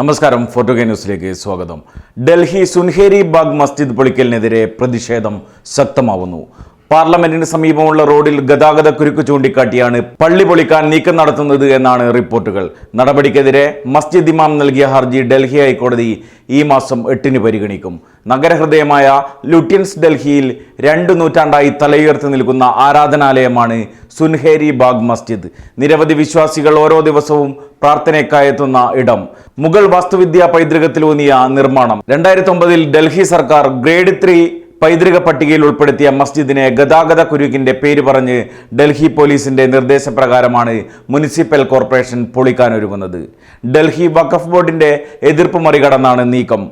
നമസ്കാരം ഫോട്ടോ ന്യൂസിലേക്ക് സ്വാഗതം. ഡൽഹി സുൻഹേരി ബാഗ് മസ്ജിദ് പൊളിക്കലിനെതിരെ പ്രതിഷേധം ശക്തമാവുന്നു. പാർലമെന്റിന് സമീപമുള്ള റോഡിൽ ഗതാഗത കുരുക്ക് ചൂണ്ടിക്കാട്ടിയാണ് പള്ളി പൊളിക്കാൻ നീക്കം നടത്തുന്നത് എന്നാണ് റിപ്പോർട്ടുകൾ. നടപടിക്കെതിരെ മസ്ജിദ് ഇമാം നൽകിയ ഹർജി ഡൽഹി ഹൈക്കോടതി ഈ മാസം എട്ടിന് പരിഗണിക്കും. നഗരഹൃദയമായ ലുട്യൻസ് ഡൽഹിയിൽ രണ്ടു നൂറ്റാണ്ടായി തലയുയർത്തി നിൽക്കുന്ന ആരാധനാലയമാണ് സുൻഹേരി ബാഗ് മസ്ജിദ്. നിരവധി വിശ്വാസികൾ ഓരോ ദിവസവും പ്രാർത്ഥനയ്ക്കായെത്തുന്ന ഇടം. മുഗൾ വാസ്തുവിദ്യാ പൈതൃകത്തിലൂന്നിയ നിർമ്മാണം. രണ്ടായിരത്തി ഒമ്പതിൽ ഡൽഹി സർക്കാർ ഗ്രേഡ് ത്രീ പൈതൃക പട്ടികയിൽ ഉൾപ്പെടുത്തിയ മസ്ജിദിനെ ഗതാഗത കുരുക്കിന്റെ പേര് പറഞ്ഞ് ഡൽഹി പോലീസിന്റെ നിർദ്ദേശപ്രകാരമാണ് മുനിസിപ്പൽ കോർപ്പറേഷൻ പൊളിക്കാൻ പൊളിക്കാനൊരുങ്ങുന്നത്. ഡൽഹി വഖഫ് ബോർഡിന്റെ എതിർപ്പ് മറികടന്നാണ് നീക്കം.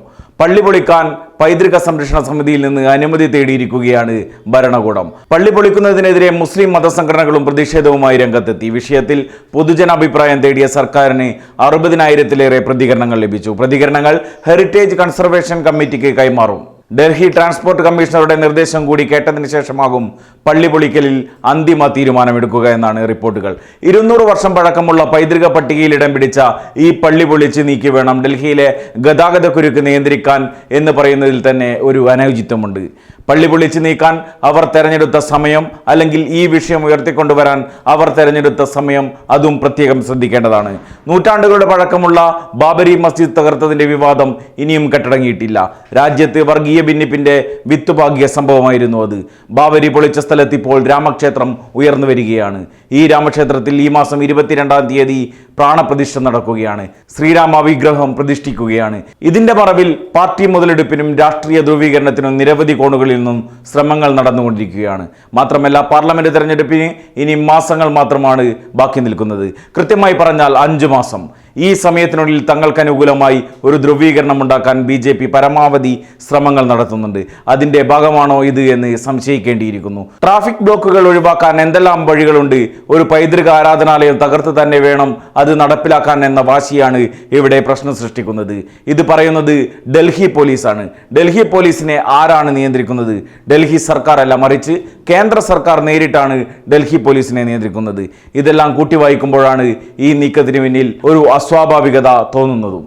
പള്ളി പൊളിക്കാൻ പൈതൃക സംരക്ഷണ സമിതിയിൽ നിന്ന് അനുമതി തേടിയിരിക്കുകയാണ് ഭരണകൂടം. പള്ളി പൊളിക്കുന്നതിനെതിരെ മുസ്ലിം മതസംഘടനകളും പ്രതിഷേധവുമായി രംഗത്തെത്തി. വിഷയത്തിൽ പൊതുജനാഭിപ്രായം തേടിയ സർക്കാരിന് അറുപതിനായിരത്തിലേറെ പ്രതികരണങ്ങൾ ലഭിച്ചു. പ്രതികരണങ്ങൾ ഹെറിറ്റേജ് കൺസർവേഷൻ കമ്മിറ്റിക്ക് കൈമാറും. ഡൽഹി ട്രാൻസ്പോർട്ട് കമ്മീഷണറുടെ നിർദ്ദേശം കൂടി കേട്ടതിന് ശേഷമാകും പള്ളി പൊളിക്കലിൽ അന്തിമ തീരുമാനമെടുക്കുക എന്നാണ് റിപ്പോർട്ടുകൾ. ഇരുന്നൂറ് വർഷം പഴക്കമുള്ള പൈതൃക പട്ടികയിൽ ഇടം പിടിച്ച ഈ പള്ളി പൊളിച്ച് നീക്കി വേണം ഡൽഹിയിലെ ഗതാഗത കുരുക്ക് നിയന്ത്രിക്കാൻ എന്ന് പറയുന്നതിൽ തന്നെ ഒരു അനൗചിത്വമുണ്ട് പള്ളി പൊളിച്ച് നീക്കാൻ അവർ തെരഞ്ഞെടുത്ത സമയം അല്ലെങ്കിൽ ഈ വിഷയം ഉയർത്തിക്കൊണ്ടുവരാൻ അവർ തെരഞ്ഞെടുത്ത സമയം അതും പ്രത്യേകം ശ്രദ്ധിക്കേണ്ടതാണ്. നൂറ്റാണ്ടുകളുടെ പഴക്കമുള്ള ബാബരി മസ്ജിദ് തകർത്തതിന്റെ വിവാദം ഇനിയും കെട്ടടങ്ങിയിട്ടില്ല. രാജ്യത്ത് വർഗീയ ഭിന്നിപ്പിന്റെ വിത്തുഭാഗ്യ സംഭവമായിരുന്നു അത്. ബാബരി പൊളിച്ച സ്ഥലത്ത് ഇപ്പോൾ രാമക്ഷേത്രം ഉയർന്നു വരികയാണ്. ഈ രാമക്ഷേത്രത്തിൽ ഈ മാസം ഇരുപത്തിരണ്ടാം തീയതി പ്രാണപ്രതിഷ്ഠ നടക്കുകയാണ്. ശ്രീരാമ വിഗ്രഹം പ്രതിഷ്ഠിക്കുകയാണ്. ഇതിന്റെ മറവിൽ പാർട്ടി മുതലെടുപ്പിനും രാഷ്ട്രീയ ധ്രുവീകരണത്തിനും നിരവധി കോണുകളിൽ നിന്നും ശ്രമങ്ങൾ നടന്നുകൊണ്ടിരിക്കുകയാണ്. മാത്രമല്ല പാർലമെന്റ് തെരഞ്ഞെടുപ്പിന് ഇനി മാസങ്ങൾ മാത്രമാണ് ബാക്കി നിൽക്കുന്നത്. കൃത്യമായി പറഞ്ഞാൽ അഞ്ചു മാസം. ഈ സമയത്തിനുള്ളിൽ തങ്ങൾക്ക് അനുകൂലമായി ഒരു ധ്രുവീകരണം ഉണ്ടാക്കാൻ ബി ജെ പി പരമാവധി ശ്രമങ്ങൾ നടത്തുന്നുണ്ട്. അതിന്റെ ഭാഗമാണോ ഇത് എന്ന് സംശയിക്കേണ്ടിയിരിക്കുന്നു. ട്രാഫിക് ബ്ലോക്കുകൾ ഒഴിവാക്കാൻ എന്തെല്ലാം വഴികളുണ്ട്? ഒരു പൈതൃക ആരാധനാലയം തകർത്ത് തന്നെ വേണം അത് നടപ്പിലാക്കാൻ എന്ന വാശിയാണ് ഇവിടെ പ്രശ്നം സൃഷ്ടിക്കുന്നത്. ഇത് പറയുന്നത് ഡൽഹി പോലീസാണ്. ഡൽഹി പോലീസിനെ ആരാണ് നിയന്ത്രിക്കുന്നത്? ഡൽഹി സർക്കാർ അല്ല മറിച്ച് കേന്ദ്ര സർക്കാർ നേരിട്ടാണ് ഡൽഹി പോലീസിനെ നിയന്ത്രിക്കുന്നത്. ഇതെല്ലാം കൂട്ടി വായിക്കുമ്പോഴാണ് ഈ നീക്കത്തിന് പിന്നിൽ ഒരു അസ്വാഭാവികത തോന്നുന്നതും.